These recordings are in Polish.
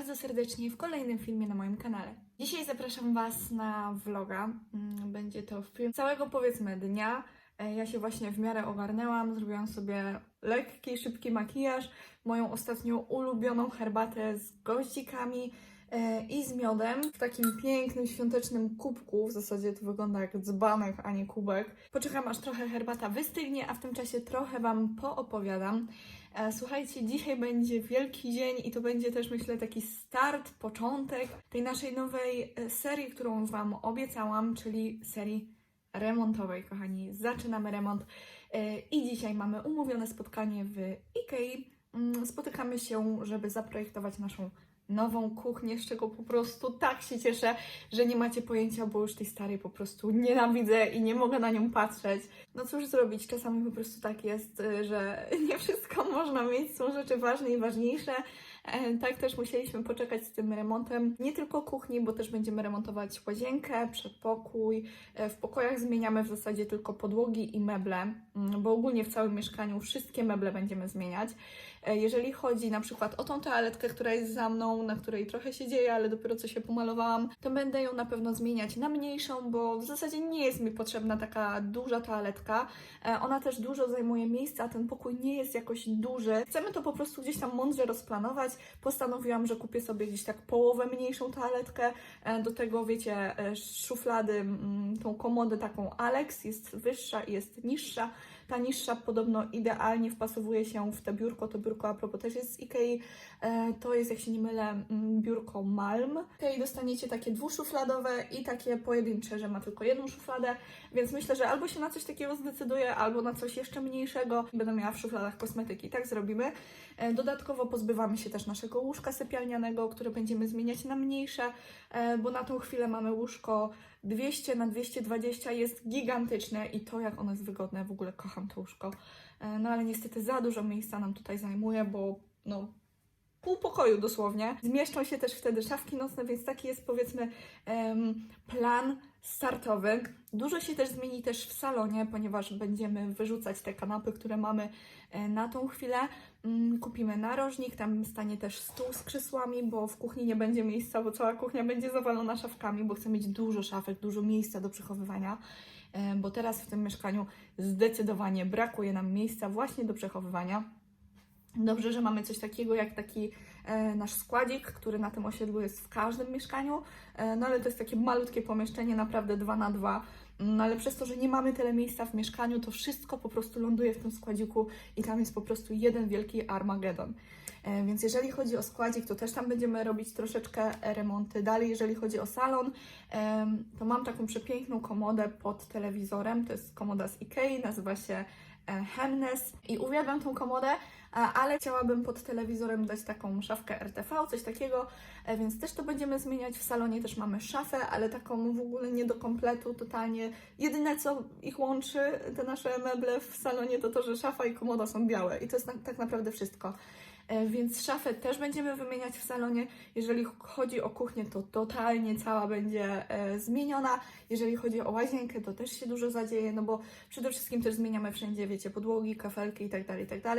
bardzo serdecznie w kolejnym filmie na moim kanale. Dzisiaj zapraszam Was na vloga. Mm, Będzie to film całego powiedzmy dnia. E, Ja się właśnie w miarę ogarnęłam, zrobiłam sobie lekki, szybki makijaż, moją ostatnią ulubioną herbatę z goździkami e, i z miodem w takim pięknym, świątecznym kubku. W zasadzie to wygląda jak dzbanek, a nie kubek. Poczekam aż trochę herbata wystygnie, a w tym czasie trochę Wam poopowiadam. E, Słuchajcie, dzisiaj będzie wielki dzień i to będzie też, myślę, taki start, początek tej naszej nowej e, serii, którą Wam obiecałam, czyli serii remontowej, kochani. Zaczynamy remont e, i dzisiaj mamy umówione spotkanie w Ikei. Mm, Spotykamy się, żeby zaprojektować naszą nową kuchnię, z czego po prostu tak się cieszę, że nie macie pojęcia, bo już tej starej po prostu nienawidzę i nie mogę na nią patrzeć. No cóż zrobić, czasami po prostu tak jest, y, że nie wszystko można mieć, są rzeczy ważne i ważniejsze. E, Tak też musieliśmy poczekać z tym remontem, nie tylko kuchni, bo też będziemy remontować łazienkę, przedpokój. E, W pokojach zmieniamy w zasadzie tylko podłogi i meble, mm, bo ogólnie w całym mieszkaniu wszystkie meble będziemy zmieniać. E, Jeżeli chodzi na przykład o tą toaletkę, która jest za mną, na której trochę się dzieje, ale dopiero co się pomalowałam, to będę ją na pewno zmieniać na mniejszą, bo w zasadzie nie jest mi potrzebna taka duża toaletka. E, Ona też dużo zajmuje miejsca, a ten pokój nie jest jakoś duży. Chcemy to po prostu gdzieś tam mądrze rozplanować. Postanowiłam, że kupię sobie gdzieś tak połowę mniejszą toaletkę. E, Do tego, wiecie, szuflady, mm, tą komodę taką Alex jest wyższa i jest niższa. Ta niższa podobno idealnie wpasowuje się w te biurko. To biurko a propos też jest z Ikei. E, To jest, jak się nie mylę, mm, biurko Malm. Ikei dostaniecie takie dwuszufladowe i takie pojedyncze, że ma tylko jedną szufladę, więc myślę, że albo się na coś takiego zdecyduję, albo na coś jeszcze mniejszego. Będę miała w szufladach kosmetyki. Tak zrobimy. E, Dodatkowo pozbywamy się też naszego łóżka sypialnianego, które będziemy zmieniać na mniejsze, e, bo na tą chwilę mamy łóżko 200 na 220 jest gigantyczne i to jak ono jest wygodne, w ogóle kocham to łóżko. E, No ale niestety za dużo miejsca nam tutaj zajmuje, bo no pół pokoju dosłownie. Zmieszczą się też wtedy szafki nocne, więc taki jest powiedzmy plan startowy. Dużo się też zmieni też w salonie, ponieważ będziemy wyrzucać te kanapy, które mamy e, na tą chwilę. Mm, Kupimy narożnik, tam stanie też stół z krzesłami, bo w kuchni nie będzie miejsca, bo cała kuchnia będzie zawalona szafkami, bo chcę mieć dużo szafek, dużo miejsca do przechowywania, e, bo teraz w tym mieszkaniu zdecydowanie brakuje nam miejsca właśnie do przechowywania. Dobrze, że mamy coś takiego jak taki e, nasz składzik, który na tym osiedlu jest w każdym mieszkaniu, e, no ale to jest takie malutkie pomieszczenie, naprawdę 2 na 2 no ale przez to, że nie mamy tyle miejsca w mieszkaniu, to wszystko po prostu ląduje w tym składziku i tam jest po prostu jeden wielki Armagedon. E, Więc jeżeli chodzi o składzik, to też tam będziemy robić troszeczkę remonty. Dalej, jeżeli chodzi o salon, to mam taką przepiękną komodę pod telewizorem. To jest komoda z Ikei, nazywa się Hemnes i uwielbiam tą komodę, a- ale chciałabym pod telewizorem dać taką szafkę RTV, coś takiego, e, więc też to będziemy zmieniać. W salonie też mamy szafę, ale taką w ogóle nie do kompletu, totalnie. Jedyne co ich łączy, te nasze meble w salonie, to to, że szafa i komoda są białe i to jest tak naprawdę wszystko. E, Więc szafę też będziemy wymieniać w salonie. Jeżeli chodzi o kuchnię, to totalnie cała będzie e, zmieniona. Jeżeli chodzi o łazienkę, to też się dużo zadzieje, no bo przede wszystkim też zmieniamy wszędzie, wiecie, podłogi, kafelki itd., itd.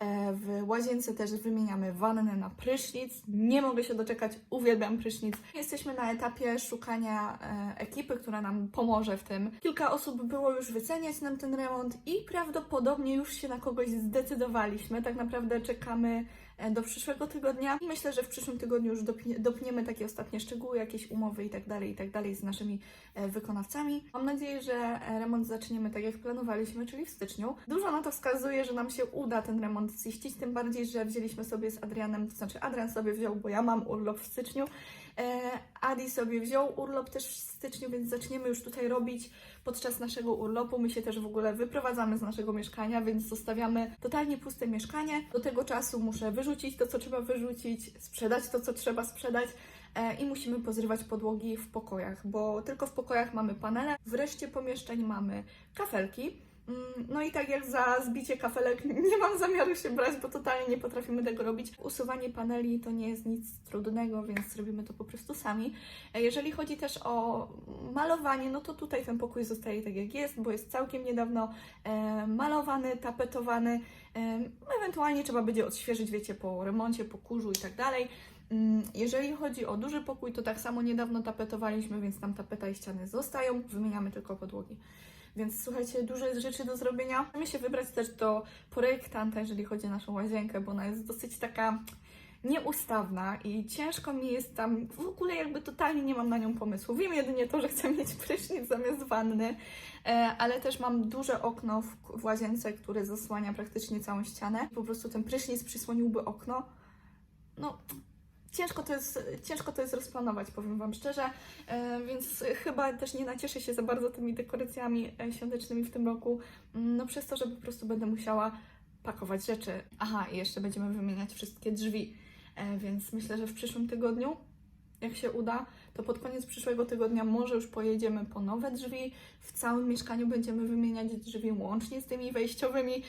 E, W łazience też wymieniamy wannę na prysznic. Nie mogę się doczekać, uwielbiam prysznic. Jesteśmy na etapie szukania e, ekipy, która nam pomoże w tym. Kilka osób było już wyceniać nam ten remont i prawdopodobnie już się na kogoś zdecydowaliśmy. Tak naprawdę czekamy do przyszłego tygodnia i myślę, że w przyszłym tygodniu już dopnie, dopniemy takie ostatnie szczegóły, jakieś umowy i tak dalej, i tak z naszymi e, wykonawcami. Mam nadzieję, że e, remont zaczniemy tak jak planowaliśmy, czyli w styczniu. Dużo na to wskazuje, że nam się uda ten remont ziścić, tym bardziej, że wzięliśmy sobie z Adrianem, to znaczy Adrian sobie wziął, bo ja mam urlop w styczniu, e, Adi sobie wziął urlop też w styczniu, więc zaczniemy już tutaj robić podczas naszego urlopu. My się też w ogóle wyprowadzamy z naszego mieszkania, więc zostawiamy totalnie puste mieszkanie. Do tego czasu muszę wyrzucić to, co trzeba wyrzucić, sprzedać to, co trzeba sprzedać. e, I musimy pozrywać podłogi w pokojach, bo tylko w pokojach mamy panele. W reszcie pomieszczeń mamy kafelki. Mm, No i tak jak za zbicie kafelek nie mam zamiaru się brać, bo totalnie nie potrafimy tego robić. Usuwanie paneli to nie jest nic trudnego, więc robimy to po prostu sami. E, Jeżeli chodzi też o malowanie, no to tutaj ten pokój zostaje tak jak jest, bo jest całkiem niedawno e, malowany, tapetowany. E, ewentualnie trzeba będzie odświeżyć, wiecie, po remoncie, po kurzu i tak dalej. Mm, Jeżeli chodzi o duży pokój, to tak samo niedawno tapetowaliśmy, więc tam tapeta i ściany zostają, wymieniamy tylko podłogi. Więc słuchajcie, dużo jest rzeczy do zrobienia. Musimy się wybrać też do projektanta, jeżeli chodzi o naszą łazienkę, bo ona jest dosyć taka nieustawna i ciężko mi jest tam, w ogóle jakby totalnie nie mam na nią pomysłu. Wiem jedynie to, że chcę mieć prysznic zamiast wanny, e, ale też mam duże okno w, w łazience, które zasłania praktycznie całą ścianę. Po prostu ten prysznic przysłoniłby okno. No, ciężko to jest, ciężko to jest rozplanować, powiem Wam szczerze, e, więc chyba też nie nacieszę się za bardzo tymi dekoracjami e, świątecznymi w tym roku, mm, no przez to, że po prostu będę musiała pakować rzeczy. Aha, i jeszcze będziemy wymieniać wszystkie drzwi, e, więc myślę, że w przyszłym tygodniu, jak się uda, to pod koniec przyszłego tygodnia może już pojedziemy po nowe drzwi. W całym mieszkaniu będziemy wymieniać drzwi łącznie z tymi wejściowymi.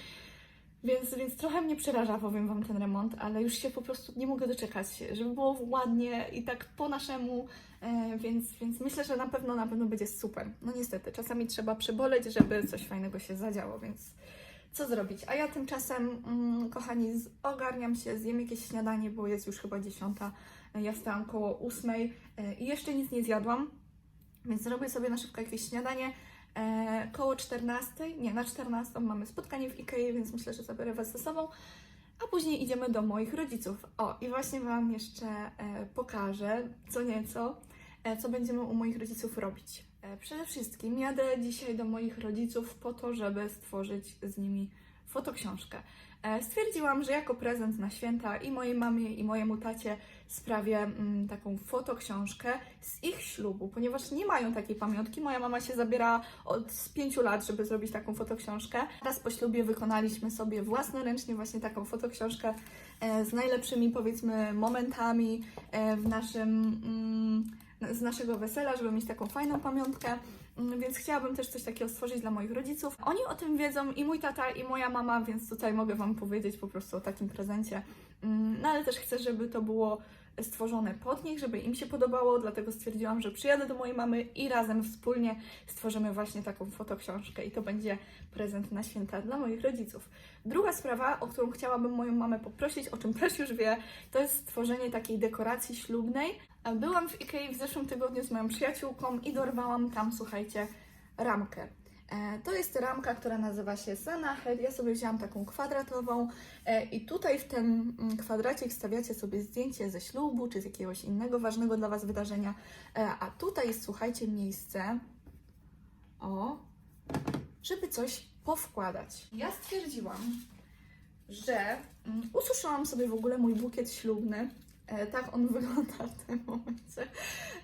Więc, więc trochę mnie przeraża, powiem Wam, ten remont, ale już się po prostu nie mogę doczekać, żeby było ładnie i tak po naszemu, e, więc, więc myślę, że na pewno, na pewno będzie super. No niestety, czasami trzeba przeboleć, żeby coś fajnego się zadziało, więc co zrobić? A ja tymczasem, mm, kochani, ogarniam się, zjem jakieś śniadanie, bo jest już chyba dziesiąta, ja wstałam koło ósmej e, i jeszcze nic nie zjadłam, więc zrobię sobie na szybko jakieś śniadanie. E, koło 14, nie, na 14 mamy spotkanie w Ikei, więc myślę, że zabiorę Was ze sobą. A później idziemy do moich rodziców. O, i właśnie Wam jeszcze e, pokażę co nieco, e, co będziemy u moich rodziców robić. E, przede wszystkim jadę dzisiaj do moich rodziców po to, żeby stworzyć z nimi fotoksiążkę. E, stwierdziłam, że jako prezent na święta i mojej mamie, i mojemu tacie sprawię mm, taką fotoksiążkę z ich ślubu, ponieważ nie mają takiej pamiątki. Moja mama się zabiera od pięciu lat, żeby zrobić taką fotoksiążkę. Raz po ślubie wykonaliśmy sobie własnoręcznie właśnie taką fotoksiążkę e, z najlepszymi, powiedzmy, momentami e, w naszym, mm, z naszego wesela, żeby mieć taką fajną pamiątkę. Mm, Więc chciałabym też coś takiego stworzyć dla moich rodziców. Oni o tym wiedzą i mój tata, i moja mama, więc tutaj mogę Wam powiedzieć po prostu o takim prezencie. Mm, No ale też chcę, żeby to było stworzone pod nich, żeby im się podobało, dlatego stwierdziłam, że przyjadę do mojej mamy i razem wspólnie stworzymy właśnie taką fotoksiążkę i to będzie prezent na święta dla moich rodziców. Druga sprawa, o którą chciałabym moją mamę poprosić, o czym też już wie, to jest stworzenie takiej dekoracji ślubnej. Byłam w Ikei w zeszłym tygodniu z moją przyjaciółką i dorwałam tam, słuchajcie, ramkę. E, To jest ramka, która nazywa się Sanachet. Ja sobie wzięłam taką kwadratową e, i tutaj w ten mm, kwadracik wstawiacie sobie zdjęcie ze ślubu czy z jakiegoś innego ważnego dla Was wydarzenia. E, A tutaj jest, słuchajcie, miejsce, o, żeby coś powkładać. Ja stwierdziłam, że mm, ususzyłam sobie w ogóle mój bukiet ślubny. E, tak on wygląda w tym momencie.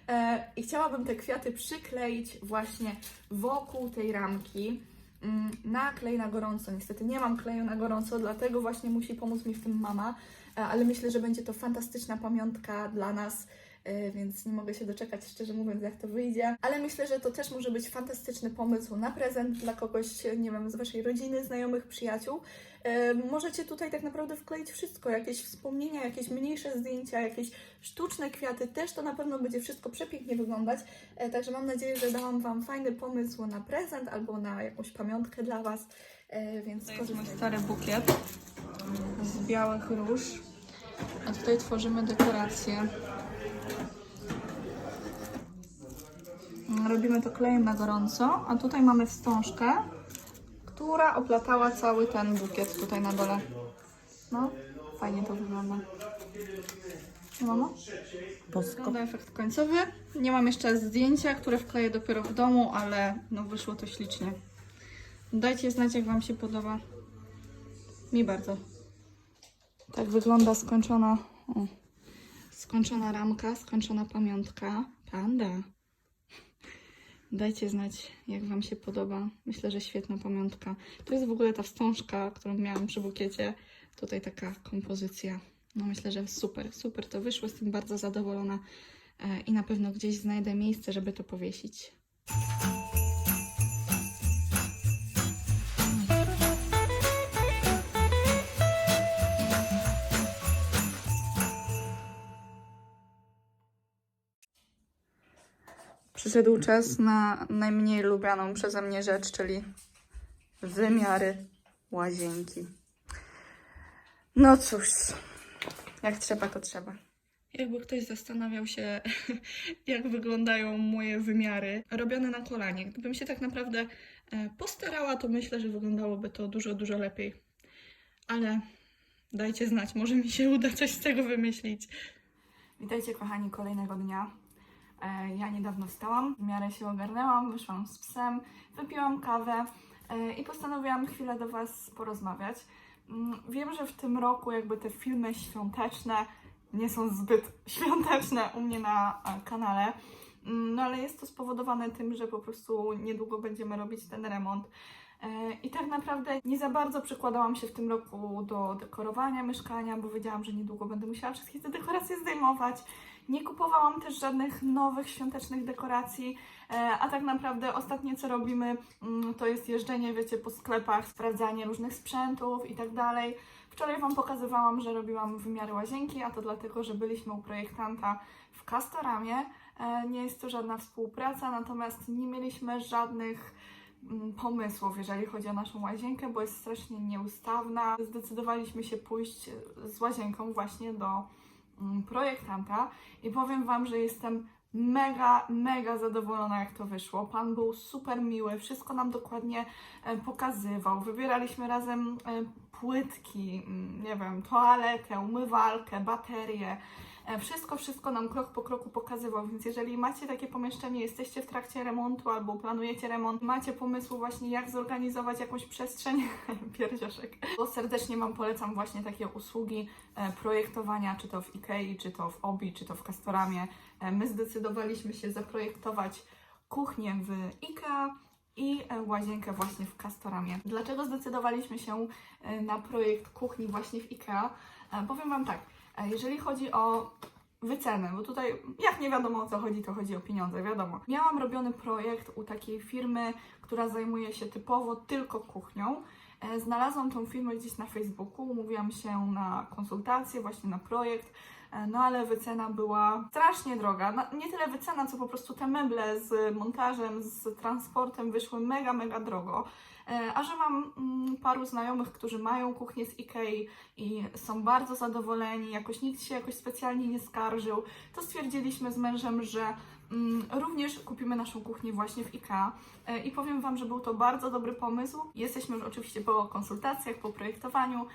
E, I chciałabym te kwiaty przykleić właśnie wokół tej ramki mm, na klej na gorąco. Niestety nie mam kleju na gorąco, dlatego właśnie musi pomóc mi w tym mama, E, ale myślę, że będzie to fantastyczna pamiątka dla nas. Więc nie mogę się doczekać, szczerze mówiąc, jak to wyjdzie. Ale myślę, że to też może być fantastyczny pomysł na prezent dla kogoś, nie wiem, z Waszej rodziny, znajomych, przyjaciół. Możecie tutaj tak naprawdę wkleić wszystko, jakieś wspomnienia, jakieś mniejsze zdjęcia, jakieś sztuczne kwiaty, też to na pewno będzie wszystko przepięknie wyglądać. E, Także mam nadzieję, że dałam Wam fajny pomysł na prezent albo na jakąś pamiątkę dla Was, E, więc To jest mój stary bukiet z białych róż. A tutaj tworzymy dekoracje. Robimy to klejem na gorąco, a tutaj mamy wstążkę, która oplatała cały ten bukiet tutaj na dole. No, fajnie to wygląda. No, mamo? Wygląda efekt końcowy. Nie mam jeszcze zdjęcia, które wkleję dopiero w domu, ale no wyszło to ślicznie. Dajcie znać, jak Wam się podoba. Mi bardzo. Tak wygląda skończona, o, skończona ramka, skończona pamiątka. Panda. Dajcie znać, jak Wam się podoba. Myślę, że świetna pamiątka. To jest w ogóle ta wstążka, którą miałam przy bukiecie. Tutaj taka kompozycja. No myślę, że super, super to wyszło. Jestem bardzo zadowolona e, i na pewno gdzieś znajdę miejsce, żeby to powiesić. Przyszedł czas na najmniej lubianą przeze mnie rzecz, czyli wymiary łazienki. No cóż, jak trzeba, to trzeba. Jakby ktoś zastanawiał się, jak wyglądają moje wymiary robione na kolanie. Gdybym się tak naprawdę e, postarała, to myślę, że wyglądałoby to dużo, dużo lepiej. Ale dajcie znać, może mi się uda coś z tego wymyślić. Witajcie kochani kolejnego dnia. E, Ja niedawno wstałam, w miarę się ogarnęłam, wyszłam z psem, wypiłam kawę e, i postanowiłam chwilę do Was porozmawiać. Mm, Wiem, że w tym roku jakby te filmy świąteczne nie są zbyt świąteczne u mnie na e, kanale, Mm, no ale jest to spowodowane tym, że po prostu niedługo będziemy robić ten remont. I tak naprawdę nie za bardzo przykładałam się w tym roku do dekorowania mieszkania, bo wiedziałam, że niedługo będę musiała wszystkie te dekoracje zdejmować. Nie kupowałam też żadnych nowych świątecznych dekoracji, e, a tak naprawdę ostatnie co robimy mm, to jest jeżdżenie, wiecie, po sklepach, sprawdzanie różnych sprzętów i tak dalej. Wczoraj Wam pokazywałam, że robiłam wymiary łazienki, a to dlatego, że byliśmy u projektanta w Castoramie. E, Nie jest to żadna współpraca, natomiast nie mieliśmy żadnych mm, pomysłów, jeżeli chodzi o naszą łazienkę, bo jest strasznie nieustawna. Zdecydowaliśmy się pójść z łazienką właśnie do projektanta i powiem Wam, że jestem mega, mega zadowolona, jak to wyszło. Pan był super miły, wszystko nam dokładnie e, pokazywał. Wybieraliśmy razem e, płytki, mm, nie wiem, toaletę, umywalkę, baterie. E, Wszystko, wszystko nam krok po kroku pokazywał, więc jeżeli macie takie pomieszczenie, jesteście w trakcie remontu albo planujecie remont, macie pomysł właśnie jak zorganizować jakąś przestrzeń, pierdziaszek, to serdecznie Wam polecam właśnie takie usługi e, projektowania, czy to w Ikei, czy to w Obi, czy to w Castoramie. E, My zdecydowaliśmy się zaprojektować kuchnię w IKEA i łazienkę właśnie w Castoramie. Dlaczego zdecydowaliśmy się na projekt kuchni właśnie w IKEA? Powiem Wam tak, jeżeli chodzi o wycenę, bo tutaj jak nie wiadomo o co chodzi, to chodzi o pieniądze, wiadomo. Miałam robiony projekt u takiej firmy, która zajmuje się typowo tylko kuchnią. E, Znalazłam tą firmę gdzieś na Facebooku, umówiłam się na konsultację, właśnie na projekt, no ale wycena była strasznie droga. Nie tyle wycena, co po prostu te meble z montażem, z transportem wyszły mega, mega drogo. E, A że mam mm, paru znajomych, którzy mają kuchnię z Ikei i są bardzo zadowoleni, jakoś nikt się jakoś specjalnie nie skarżył, to stwierdziliśmy z mężem, że mm, również kupimy naszą kuchnię właśnie w IKEA. E, I powiem Wam, że był to bardzo dobry pomysł. Jesteśmy już oczywiście po konsultacjach, po projektowaniu.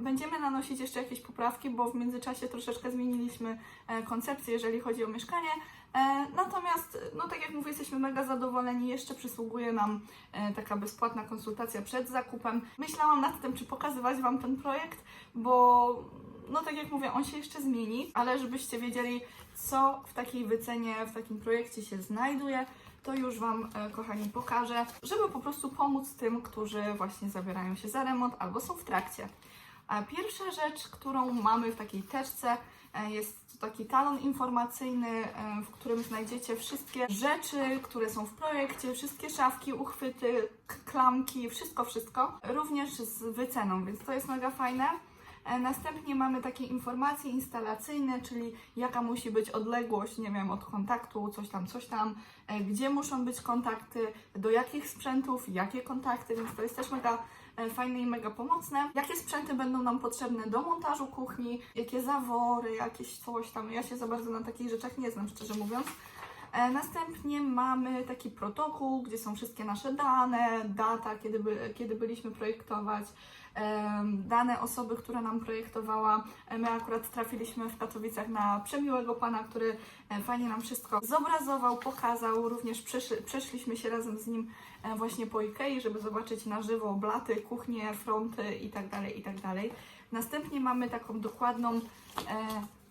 Będziemy nanosić jeszcze jakieś poprawki, bo w międzyczasie troszeczkę zmieniliśmy e, koncepcję, jeżeli chodzi o mieszkanie. E, Natomiast, no tak jak mówię, jesteśmy mega zadowoleni. Jeszcze przysługuje nam e, taka bezpłatna konsultacja przed zakupem. Myślałam nad tym, czy pokazywać Wam ten projekt, bo no tak jak mówię, on się jeszcze zmieni, ale żebyście wiedzieli, co w takiej wycenie, w takim projekcie się znajduje, to już Wam, kochani, pokażę, żeby po prostu pomóc tym, którzy właśnie zabierają się za remont albo są w trakcie. Pierwsza rzecz, którą mamy w takiej teczce, e, jest to taki talon informacyjny, e, w którym znajdziecie wszystkie rzeczy, które są w projekcie, wszystkie szafki, uchwyty, klamki, wszystko, wszystko, również z wyceną, więc to jest mega fajne. E, Następnie mamy takie informacje instalacyjne, czyli jaka musi być odległość, nie wiem, od kontaktu, coś tam, coś tam, e, gdzie muszą być kontakty, do jakich sprzętów, jakie kontakty, więc to jest też mega e, fajne i mega pomocne. Jakie sprzęty będą nam potrzebne do montażu kuchni, jakie zawory, jakieś coś tam. Ja się za bardzo na takich rzeczach nie znam, szczerze mówiąc. Następnie mamy taki protokół, gdzie są wszystkie nasze dane, data, kiedy, by, kiedy byliśmy projektować, dane osoby, która nam projektowała. E, My akurat trafiliśmy w Katowicach na przemiłego pana, który e, fajnie nam wszystko zobrazował, pokazał. Również przeszli, przeszliśmy się razem z nim e, właśnie po Ikei, żeby zobaczyć na żywo blaty, kuchnie, fronty itd. itd. Następnie mamy taką dokładną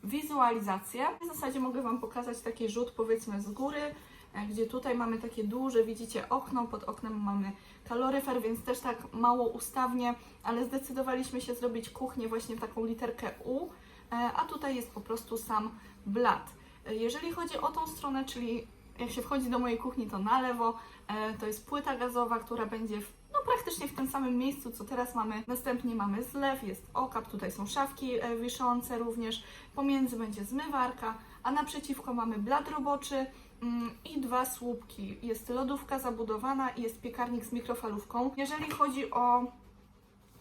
wizualizację. W zasadzie mogę Wam pokazać taki rzut powiedzmy z góry, gdzie tutaj mamy takie duże, widzicie okno, pod oknem mamy kaloryfer, więc też tak mało ustawnie, ale zdecydowaliśmy się zrobić kuchnię właśnie taką literkę U, e, a tutaj jest po prostu sam blat. E, Jeżeli chodzi o tą stronę, czyli jak się wchodzi do mojej kuchni, to na lewo, e, to jest płyta gazowa, która będzie w, no praktycznie w tym samym miejscu, co teraz mamy. Następnie mamy zlew, jest okap, tutaj są szafki e, wiszące również, pomiędzy będzie zmywarka, a naprzeciwko mamy blat roboczy i dwa słupki. Jest lodówka zabudowana i jest piekarnik z mikrofalówką. Jeżeli chodzi o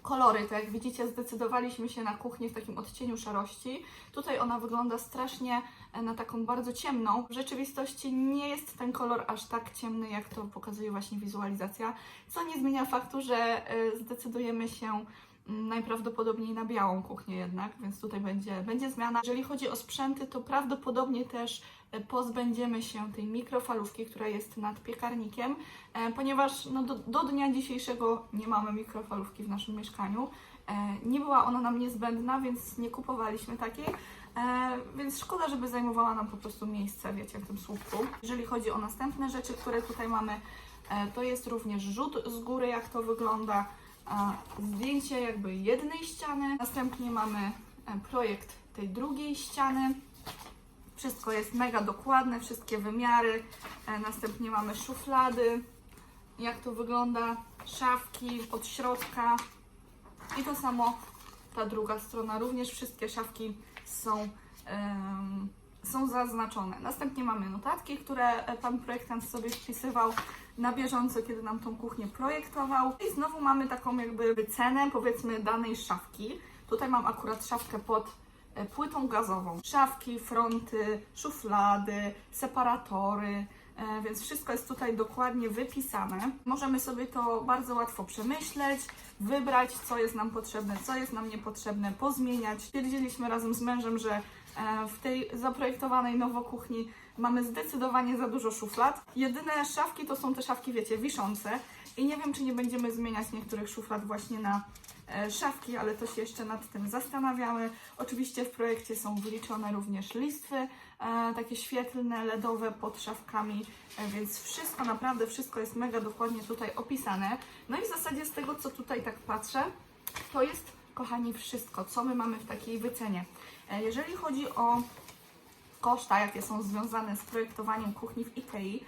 kolory, to jak widzicie zdecydowaliśmy się na kuchnię w takim odcieniu szarości. Tutaj ona wygląda strasznie e, na taką bardzo ciemną. W rzeczywistości nie jest ten kolor aż tak ciemny, jak to pokazuje właśnie wizualizacja, co nie zmienia faktu, że e, zdecydujemy się mm, najprawdopodobniej na białą kuchnię jednak, więc tutaj będzie, będzie zmiana. Jeżeli chodzi o sprzęty, to prawdopodobnie też pozbędziemy się tej mikrofalówki, która jest nad piekarnikiem, e, ponieważ no, do, do dnia dzisiejszego nie mamy mikrofalówki w naszym mieszkaniu. E, Nie była ona nam niezbędna, więc nie kupowaliśmy takiej. E, więc szkoda, żeby zajmowała nam po prostu miejsce, wiecie, w tym słupku. Jeżeli chodzi o następne rzeczy, które tutaj mamy, e, to jest również rzut z góry, jak to wygląda. A zdjęcie jakby jednej ściany. Następnie mamy e, projekt tej drugiej ściany. Wszystko jest mega dokładne, wszystkie wymiary. E, Następnie mamy szuflady, jak to wygląda, szafki od środka. I to samo ta druga strona, również wszystkie szafki są, em, są zaznaczone. Następnie mamy notatki, które e, pan projektant sobie wpisywał na bieżąco, kiedy nam tą kuchnię projektował. I znowu mamy taką jakby wycenę, powiedzmy, danej szafki. Tutaj mam akurat szafkę pod płytą gazową. Szafki, fronty, szuflady, separatory, e, więc wszystko jest tutaj dokładnie wypisane. Możemy sobie to bardzo łatwo przemyśleć, wybrać, co jest nam potrzebne, co jest nam niepotrzebne, pozmieniać. Stwierdziliśmy razem z mężem, że e, w tej zaprojektowanej nowo kuchni mamy zdecydowanie za dużo szuflad. Jedyne szafki to są te szafki, wiecie, wiszące. I nie wiem, czy nie będziemy zmieniać niektórych szuflad właśnie na e, szafki, ale to się jeszcze nad tym zastanawiamy. Oczywiście w projekcie są wyliczone również listwy, e, takie świetlne, LEDowe pod szafkami, e, więc wszystko, naprawdę wszystko jest mega dokładnie tutaj opisane. No i w zasadzie z tego, co tutaj tak patrzę, to jest, kochani, wszystko, co my mamy w takiej wycenie. Jeżeli chodzi o koszta, jakie są związane z projektowaniem kuchni w IKEA,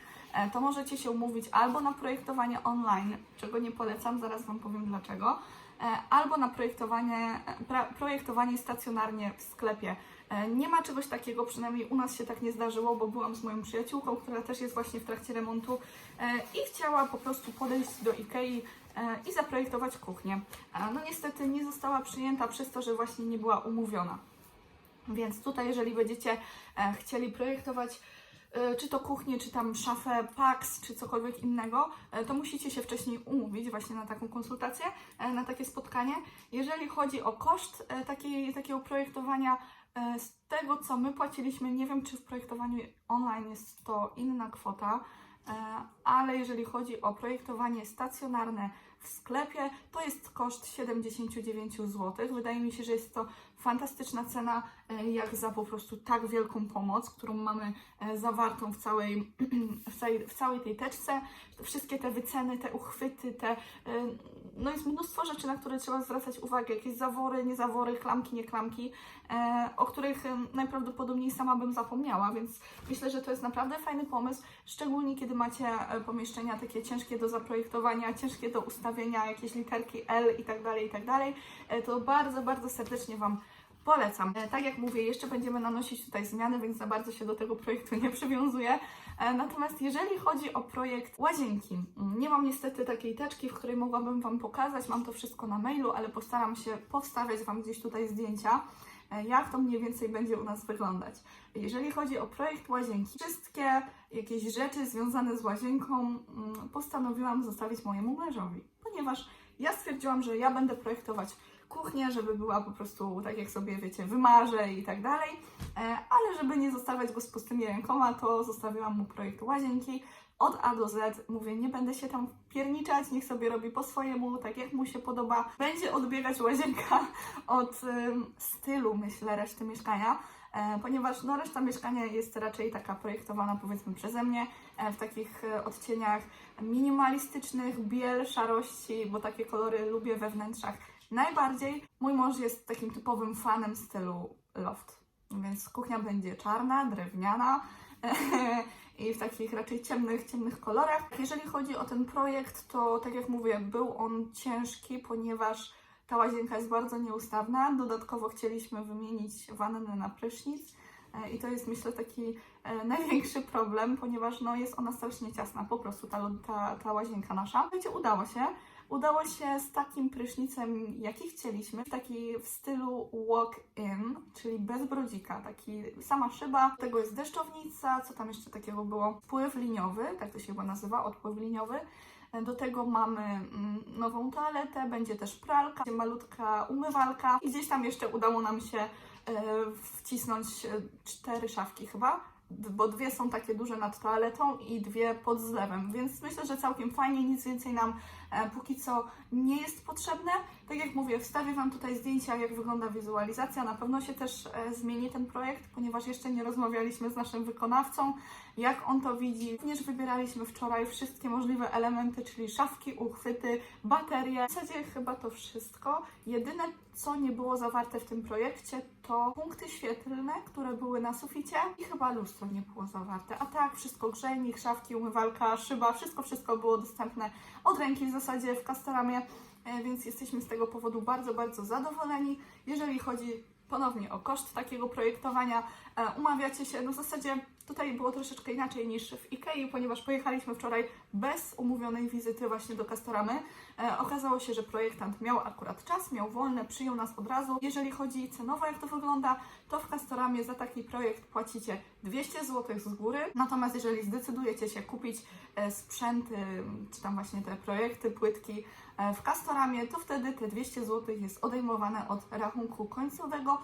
to możecie się umówić albo na projektowanie online, czego nie polecam, zaraz Wam powiem dlaczego, e, albo na projektowanie, e, projektowanie stacjonarnie w sklepie. E, Nie ma czegoś takiego, przynajmniej u nas się tak nie zdarzyło, bo byłam z moją przyjaciółką, która też jest właśnie w trakcie remontu e, i chciała po prostu podejść do IKEA e, i zaprojektować kuchnię. E, No niestety nie została przyjęta przez to, że właśnie nie była umówiona. Więc tutaj, jeżeli będziecie e, chcieli projektować e, czy to kuchnię, czy tam szafę PAX, czy cokolwiek innego, e, to musicie się wcześniej umówić właśnie na taką konsultację, e, na takie spotkanie. Jeżeli chodzi o koszt e, takiej, takiego projektowania, e, z tego co my płaciliśmy, nie wiem czy w projektowaniu online jest to inna kwota, e, ale jeżeli chodzi o projektowanie stacjonarne w sklepie, to jest koszt 79 zł. Wydaje mi się, że jest to fantastyczna cena, e, jak za po prostu tak wielką pomoc, którą mamy e, zawartą w całej, w całej, w całej tej teczce. Wszystkie te wyceny, te uchwyty, te. e, No jest mnóstwo rzeczy, na które trzeba zwracać uwagę. Jakieś zawory, niezawory, klamki, nie klamki, e, o których najprawdopodobniej sama bym zapomniała, więc myślę, że to jest naprawdę fajny pomysł, szczególnie kiedy macie pomieszczenia takie ciężkie do zaprojektowania, ciężkie do ustawienia, jakieś literki L i tak dalej, i tak dalej. To bardzo, bardzo serdecznie Wam Polecam. E, Tak jak mówię, jeszcze będziemy nanosić tutaj zmiany, więc za bardzo się do tego projektu nie przywiązuję. E, Natomiast jeżeli chodzi o projekt łazienki, mm, nie mam niestety takiej teczki, w której mogłabym Wam pokazać. Mam to wszystko na mailu, ale postaram się powstawiać Wam gdzieś tutaj zdjęcia, e, jak to mniej więcej będzie u nas wyglądać. Jeżeli chodzi o projekt łazienki, wszystkie jakieś rzeczy związane z łazienką mm, postanowiłam zostawić mojemu mężowi, ponieważ ja stwierdziłam, że ja będę projektować kuchnię, żeby była po prostu tak jak sobie wiecie, wymarzę i tak dalej, E, ale żeby nie zostawiać go z pustymi rękoma, to zostawiłam mu projekt łazienki od A do Z. Mówię, nie będę się tam pierniczać, niech sobie robi po swojemu, tak jak mu się podoba. Będzie odbiegać łazienka od stylu, myślę, reszty mieszkania. E, ponieważ no, reszta mieszkania jest raczej taka projektowana powiedzmy przeze mnie e, w takich odcieniach minimalistycznych, biel, szarości, bo takie kolory lubię we wnętrzach najbardziej. Mój mąż jest takim typowym fanem stylu loft, więc kuchnia będzie czarna, drewniana i w takich raczej ciemnych, ciemnych kolorach. Jeżeli chodzi o ten projekt, to tak jak mówię, był on ciężki, ponieważ ta łazienka jest bardzo nieustawna. Dodatkowo chcieliśmy wymienić wannę na prysznic, E, I to jest myślę taki e, największy problem, ponieważ no, jest ona strasznie ciasna, po prostu ta, ta, ta łazienka nasza. Wiecie, udało się. Udało się z takim prysznicem, jaki chcieliśmy, taki w stylu walk-in, czyli bez brodzika, taki sama szyba, tego jest deszczownica, co tam jeszcze takiego było? Wpływ liniowy, tak to się chyba nazywa, odpływ liniowy. Do tego mamy mm, nową toaletę, będzie też pralka, malutka umywalka i gdzieś tam jeszcze udało nam się e, wcisnąć e, cztery szafki chyba, bo dwie są takie duże nad toaletą i dwie pod zlewem, więc myślę, że całkiem fajnie, nic więcej nam póki co nie jest potrzebne. Tak jak mówię, wstawię Wam tutaj zdjęcia, jak wygląda wizualizacja. Na pewno się też e, zmieni ten projekt, ponieważ jeszcze nie rozmawialiśmy z naszym wykonawcą, jak on to widzi. Również wybieraliśmy wczoraj wszystkie możliwe elementy, czyli szafki, uchwyty, baterie. W zasadzie chyba to wszystko. Jedyne, co nie było zawarte w tym projekcie, to punkty świetlne, które były na suficie i chyba lustro nie było zawarte. A tak, wszystko grzejnik, szafki, umywalka, szyba, wszystko, wszystko było dostępne od ręki w zasadzie w Castoramie, e, więc jesteśmy z tego powodu bardzo, bardzo zadowoleni. Jeżeli chodzi ponownie o koszt takiego projektowania, e, umawiacie się, no w zasadzie tutaj było troszeczkę inaczej niż w Ikei, ponieważ pojechaliśmy wczoraj bez umówionej wizyty właśnie do Castoramy. E, okazało się, że projektant miał akurat czas, miał wolne, przyjął nas od razu. Jeżeli chodzi cenowo, jak to wygląda, to w Castoramie za taki projekt płacicie 200 zł z góry. Natomiast jeżeli zdecydujecie się kupić e, sprzęty, czy tam właśnie te projekty, płytki e, w Castoramie, to wtedy te 200 zł jest odejmowane od rachunku końcowego.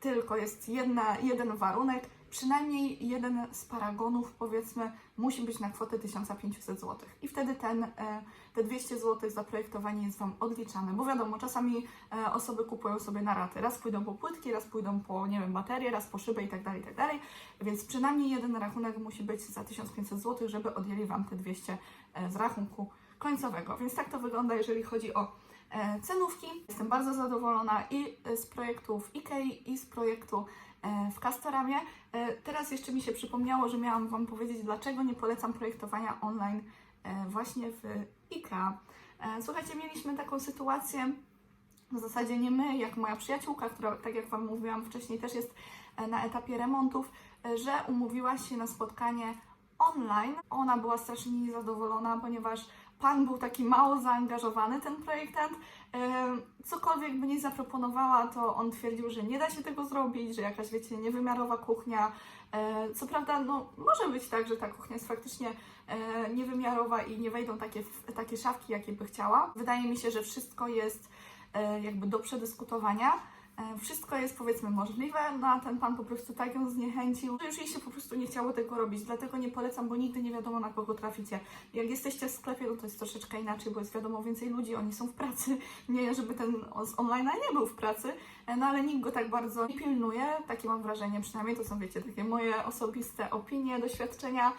Tylko jest jedna, jeden warunek, przynajmniej jeden z paragonów, powiedzmy, musi być na kwotę 1500 zł. I wtedy ten, e, te 200 zł za projektowanie jest Wam odliczane. Bo wiadomo, czasami e, osoby kupują sobie na raty. Raz pójdą po płytki, raz pójdą po, nie wiem, baterie, raz po szybę i tak dalej, i tak. Więc przynajmniej jeden rachunek musi być za 1500 zł, żeby odjęli Wam te 200 e, z rachunku końcowego. Więc tak to wygląda, jeżeli chodzi o cenówki. Jestem bardzo zadowolona i z projektu w Ikei, i z projektu w Castoramie. E, Teraz jeszcze mi się przypomniało, że miałam Wam powiedzieć, dlaczego nie polecam projektowania online e, właśnie w IKEA. E, Słuchajcie, mieliśmy taką sytuację, w zasadzie nie my, jak moja przyjaciółka, która, tak jak Wam mówiłam wcześniej, też jest e, na etapie remontów, e, że umówiła się na spotkanie online. Ona była strasznie niezadowolona, ponieważ pan był taki mało zaangażowany, ten projektant. Cokolwiek by nie zaproponowała, to on twierdził, że nie da się tego zrobić, że jakaś, wiecie, niewymiarowa kuchnia. E, Co prawda, no, może być tak, że ta kuchnia jest faktycznie e, niewymiarowa i nie wejdą takie, takie szafki, jakie by chciała. Wydaje mi się, że wszystko jest e, jakby do przedyskutowania. E, Wszystko jest powiedzmy możliwe, no a ten pan po prostu tak ją zniechęcił, że już jej się po prostu nie chciało tego robić, dlatego nie polecam, bo nigdy nie wiadomo na kogo traficie. Jak jesteście w sklepie, no to jest troszeczkę inaczej, bo jest wiadomo więcej ludzi, oni są w pracy, nie żeby ten z online'a nie był w pracy, e, no ale nikt go tak bardzo nie pilnuje, takie mam wrażenie, przynajmniej to są wiecie, takie moje osobiste opinie, doświadczenia,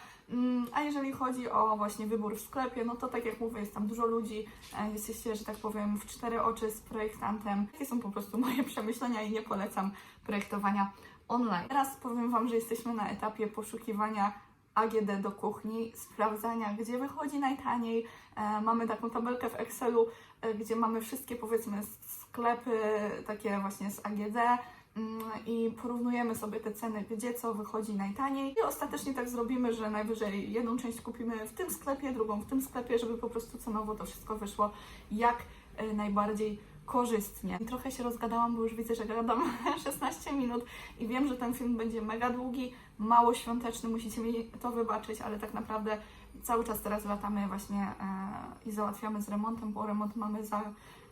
A jeżeli chodzi o właśnie wybór w sklepie, no to tak jak mówię, jest tam dużo ludzi, e, jesteście, że tak powiem, w cztery oczy z projektantem. Takie są po prostu moje przemyślenia i nie polecam projektowania online. Teraz powiem Wam, że jesteśmy na etapie poszukiwania AGD do kuchni, sprawdzania, gdzie wychodzi najtaniej. E, mamy taką tabelkę w Excelu, e, gdzie mamy wszystkie powiedzmy sklepy takie właśnie z AGD mm, i porównujemy sobie te ceny, gdzie co wychodzi najtaniej. I ostatecznie tak zrobimy, że najwyżej jedną część kupimy w tym sklepie, drugą w tym sklepie, żeby po prostu cenowo to wszystko wyszło jak e, najbardziej korzystnie. Trochę się rozgadałam, bo już widzę, że gadam 16 minut i wiem, że ten film będzie mega długi, mało świąteczny, musicie mi to wybaczyć, ale tak naprawdę cały czas teraz latamy właśnie e, i załatwiamy z remontem, bo remont mamy za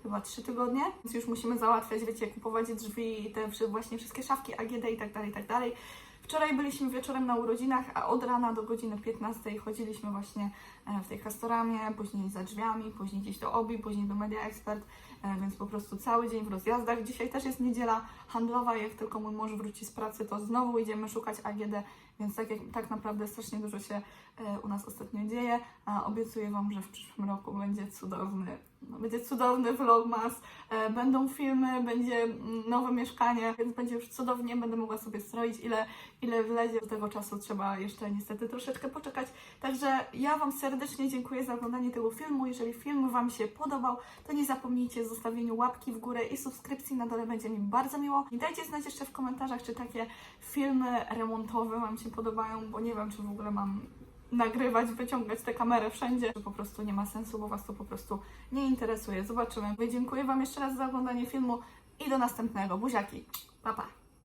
chyba 3 tygodnie, więc już musimy załatwiać, wiecie, kupować drzwi te właśnie wszystkie szafki AGD i tak dalej, i tak dalej. Wczoraj byliśmy wieczorem na urodzinach, a od rana do godziny 15 chodziliśmy właśnie e, w tej kastoramie, później za drzwiami, później gdzieś do OBI, później do Media Expert, e, więc po prostu cały dzień w rozjazdach. Dzisiaj też jest niedziela handlowa, jak tylko mój mąż wróci z pracy, to znowu idziemy szukać AGD Więc tak, jak, tak naprawdę strasznie dużo się e, u nas ostatnio dzieje. A obiecuję Wam, że w przyszłym roku będzie cudowny, no, będzie cudowny vlogmas, e, będą filmy, będzie mm, nowe mieszkanie, więc będzie już cudownie, będę mogła sobie stroić ile, ile wlezie. Do tego czasu trzeba jeszcze niestety troszeczkę poczekać. Także ja Wam serdecznie dziękuję za oglądanie tego filmu. Jeżeli film Wam się podobał, to nie zapomnijcie o zostawieniu łapki w górę i subskrypcji na dole, będzie mi bardzo miło. I dajcie znać jeszcze w komentarzach, czy takie filmy remontowe Wam się podobają, bo nie wiem, czy w ogóle mam nagrywać, wyciągać tę kamerę wszędzie, czy po prostu nie ma sensu, bo Was to po prostu nie interesuje. Zobaczymy. Dziękuję Wam jeszcze raz za oglądanie filmu i do następnego. Buziaki. Pa, pa.